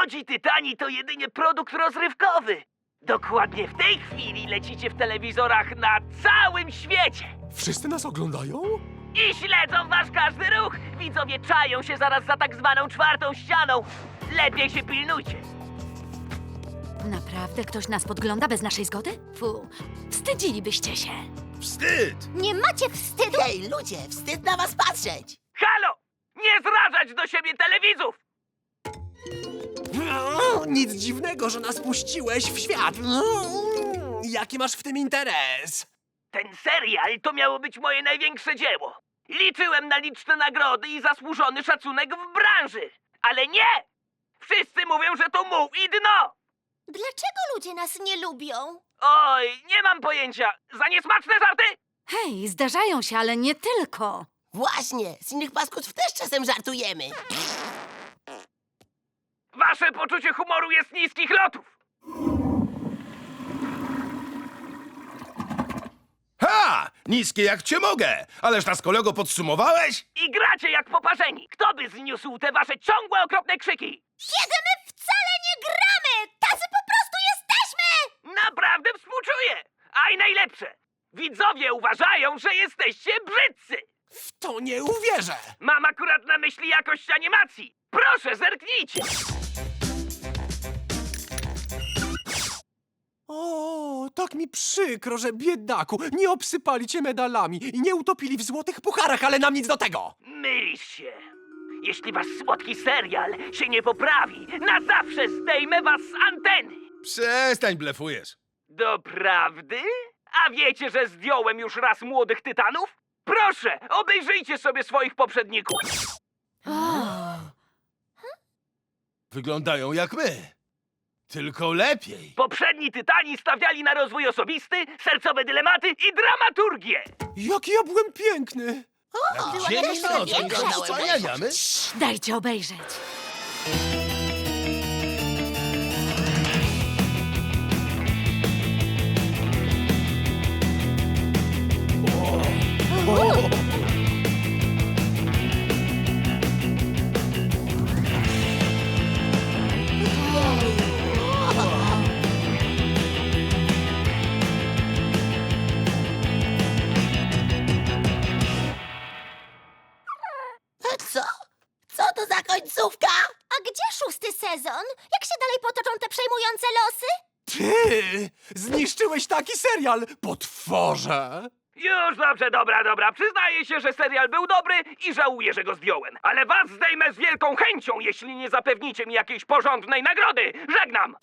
Łodzi Tytani to jedynie produkt rozrywkowy. Dokładnie w tej chwili lecicie w telewizorach na całym świecie. Wszyscy nas oglądają? I śledzą wasz każdy ruch. Widzowie czają się zaraz za tak zwaną czwartą ścianą. Lepiej się pilnujcie. Naprawdę ktoś nas podgląda bez naszej zgody? Fu, wstydzilibyście się. Wstyd! Nie macie wstydu? Hej, ludzie, wstyd na was patrzeć! Halo! Nie zrażać do siebie telewizów! Nic dziwnego, że nas puściłeś w świat. Jaki masz w tym interes? Ten serial to miało być moje największe dzieło. Liczyłem na liczne nagrody i zasłużony szacunek w branży. Ale nie! Wszyscy mówią, że to muł i dno! Dlaczego ludzie nas nie lubią? Oj, nie mam pojęcia. Za niesmaczne żarty? Hej, zdarzają się, ale nie tylko. Właśnie, z innych paskudstw też czasem żartujemy. Wasze poczucie humoru jest niskich lotów. Ha! Niskie jak cię mogę! Ależ nas kolego podsumowałeś? I gracie jak poparzeni. Kto by zniósł te wasze ciągłe okropne krzyki? Kiedy my wcale nie gramy! Tacy po prostu jesteśmy! Naprawdę współczuję. A i najlepsze. Widzowie uważają, że jesteście brzydcy. W to nie uwierzę! Mam akurat na myśli jakość animacji. Proszę, zerknijcie. O, tak mi przykro, że biedaku, nie obsypali cię medalami i nie utopili w złotych pucharach, ale nam nic do tego! Mylisz się. Jeśli wasz słodki serial się nie poprawi, na zawsze zdejmę was z anteny. Przestań, blefujesz. Doprawdy? A wiecie, że zdjąłem już raz młodych tytanów? Proszę, obejrzyjcie sobie swoich poprzedników. Wyglądają jak my. Tylko lepiej. Poprzedni tytani stawiali na rozwój osobisty, sercowe dylematy i dramaturgię. Jaki ja byłem piękny! Dzień i noc, wspanianiamy. Dajcie obejrzeć. Końcówka? A gdzie szósty sezon? Jak się dalej potoczą te przejmujące losy? Ty! Zniszczyłeś taki serial, potworze! Już dobrze, dobra, dobra. Przyznaję się, że serial był dobry i żałuję, że go zdjąłem. Ale was zdejmę z wielką chęcią, jeśli nie zapewnicie mi jakiejś porządnej nagrody. Żegnam!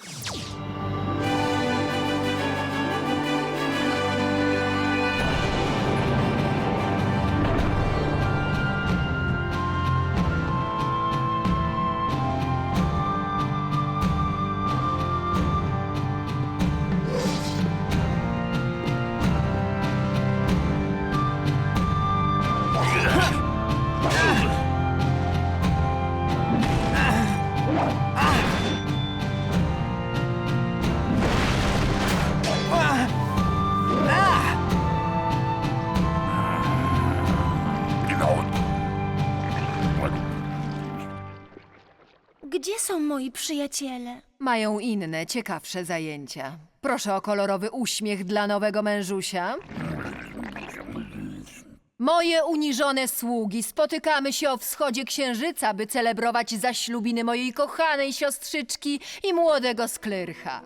Są moi przyjaciele? Mają inne, ciekawsze zajęcia. Proszę o kolorowy uśmiech dla nowego mężusia. Moje uniżone sługi, spotykamy się o wschodzie księżyca, by celebrować zaślubiny mojej kochanej siostrzyczki i młodego sklyrcha.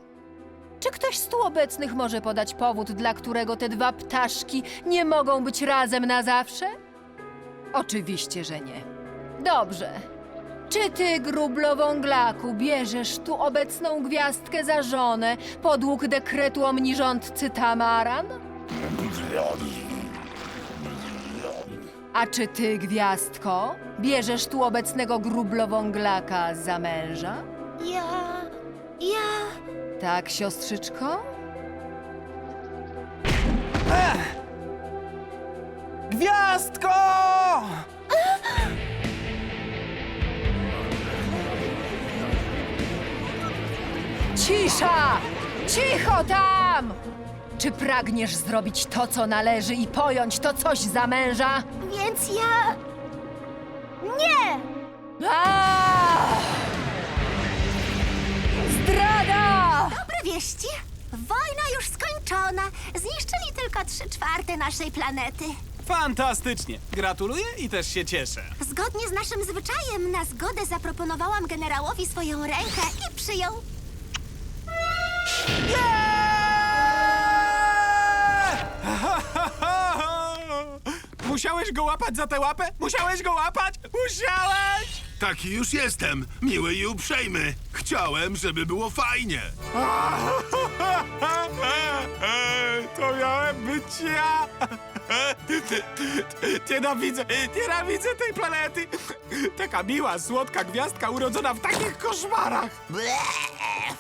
Czy ktoś z tu obecnych może podać powód, dla którego te dwa ptaszki nie mogą być razem na zawsze? Oczywiście, że nie. Dobrze. Czy ty, grublowąglaku, bierzesz tu obecną gwiazdkę za żonę podług dekretu omnirządcy Tamaran? A czy ty, gwiazdko, bierzesz tu obecnego grublowąglaka za męża? Ja... ja... Tak, siostrzyczko? Gwiazdko! Cisza! Cicho tam! Czy pragniesz zrobić to, co należy i pojąć to coś za męża? Więc ja... Nie! Aaa! wieści? Wojna już skończona. Zniszczyli tylko trzy czwarte naszej planety. Fantastycznie. Gratuluję i też się cieszę. Zgodnie z naszym zwyczajem, na zgodę zaproponowałam generałowi swoją rękę i przyjął. Musiałeś go łapać za tę łapę? Musiałeś go łapać? Musiałeś! Taki już jestem. Miły i uprzejmy. Chciałem, żeby było fajnie. To miałem być ja! Nienawidzę, nienawidzę tej planety! Taka miła, słodka gwiazdka urodzona w takich koszmarach! Ble,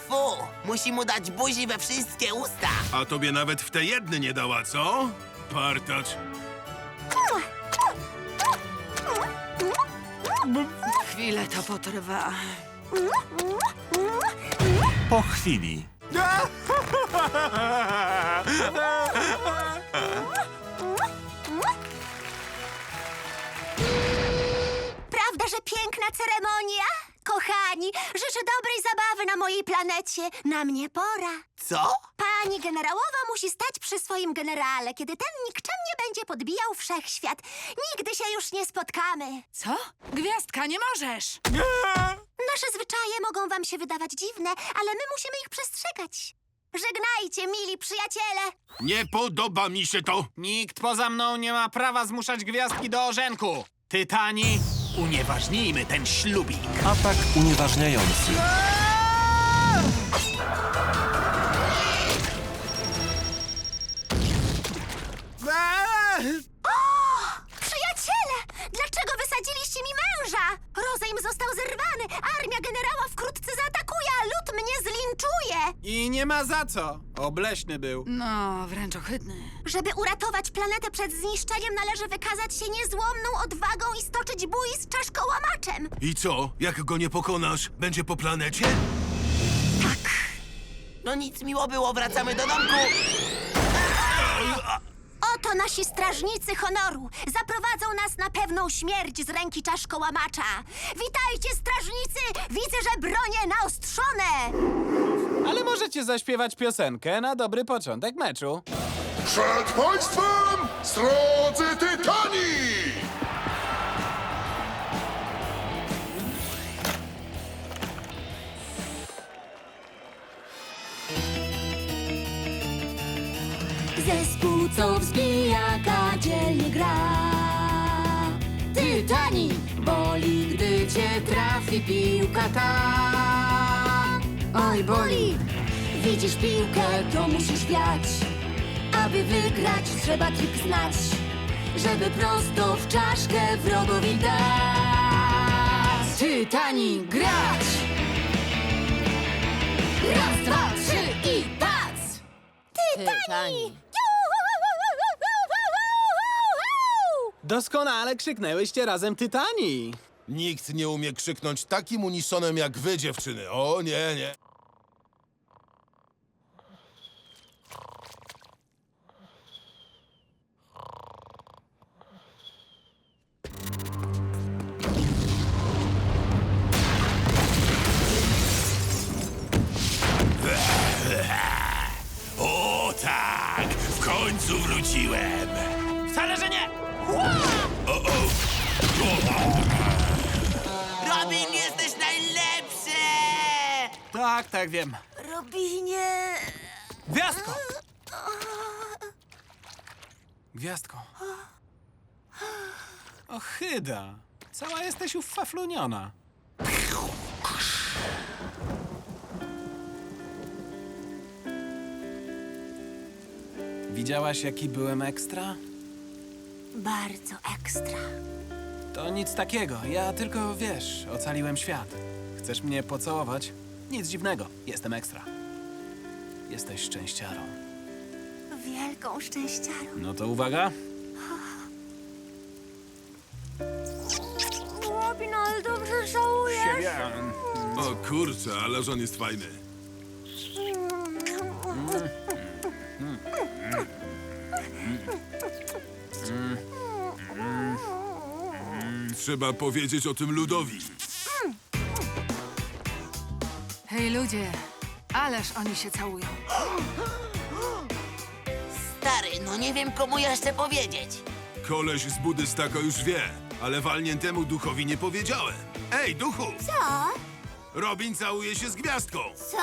fu! Musi mu dać buzi we wszystkie usta. A tobie nawet w te jedny nie dała, co? Partacz. Chwilę to potrwa. Po chwili. Prawda, że piękna ceremonia? Kochani, życzę dobrej zabawy na mojej planecie. Na mnie pora. Co? Pani generałowa musi stać przy swoim generale, kiedy ten nikczemnie będzie podbijał wszechświat. Nigdy się już nie spotkamy. Co? Gwiazdka, nie możesz! Nasze zwyczaje mogą wam się wydawać dziwne, ale my musimy ich przestrzegać. Żegnajcie, mili przyjaciele! Nie podoba mi się to. Nikt poza mną nie ma prawa zmuszać gwiazdki do orzenku! Tytani, unieważnijmy ten ślubik! Atak unieważniający. Przyjaciele! Dlaczego wysadziliście mi męża? Rozejm został zerwany, nie ma za co! Obleśny był. No, wręcz ohydny. Żeby uratować planetę przed zniszczeniem, należy wykazać się niezłomną odwagą i stoczyć bój z czaszkołamaczem. I co? Jak go nie pokonasz, będzie po planecie? No nic miło było, wracamy do domku. Oto nasi strażnicy honoru. Zaprowadzą nas na pewną śmierć z ręki czaszkołamacza. Witajcie, strażnicy! Widzę, że bronie naostrzone! Ale możecie zaśpiewać piosenkę na dobry początek meczu. Przed państwem strodzy Tytani! Zespół, co wzbija dzielnie gra. Tytani boli, gdy cię trafi piłka ta. Oj, boli. Widzisz piłkę, to musisz wiać. Aby wygrać, trzeba trik znać. Żeby prosto w czaszkę wrogowi dać. Tytani grać! Raz, dwa, trzy i pac! Tytani! Doskonale krzyknęłyście razem Tytani! Nikt nie umie krzyknąć takim unisonem jak wy, dziewczyny. O nie, nie. Robin, jesteś najlepszy! Tak, tak, wiem. Robinie... Gwiazdko! Gwiazdko. Ochyda. Cała jesteś ufafluniona. Widziałaś, jaki byłem ekstra? Bardzo ekstra. To nic takiego. Ja tylko, wiesz, ocaliłem świat. Chcesz mnie pocałować? Nic dziwnego. Jestem ekstra. Jesteś szczęściarą. Wielką szczęściarą. No to uwaga. Robin, ale dobrze żałujesz. O kurczę, ale on jest fajny. Trzeba powiedzieć o tym ludowi. Hej ludzie, Ależ oni się całują. Stary, no nie wiem komu jeszcze powiedzieć. Koleś z Budystaka już wie, ale walniętemu duchowi nie powiedziałem. Ej, duchu! Co? Robin całuje się z gwiazdką. Co?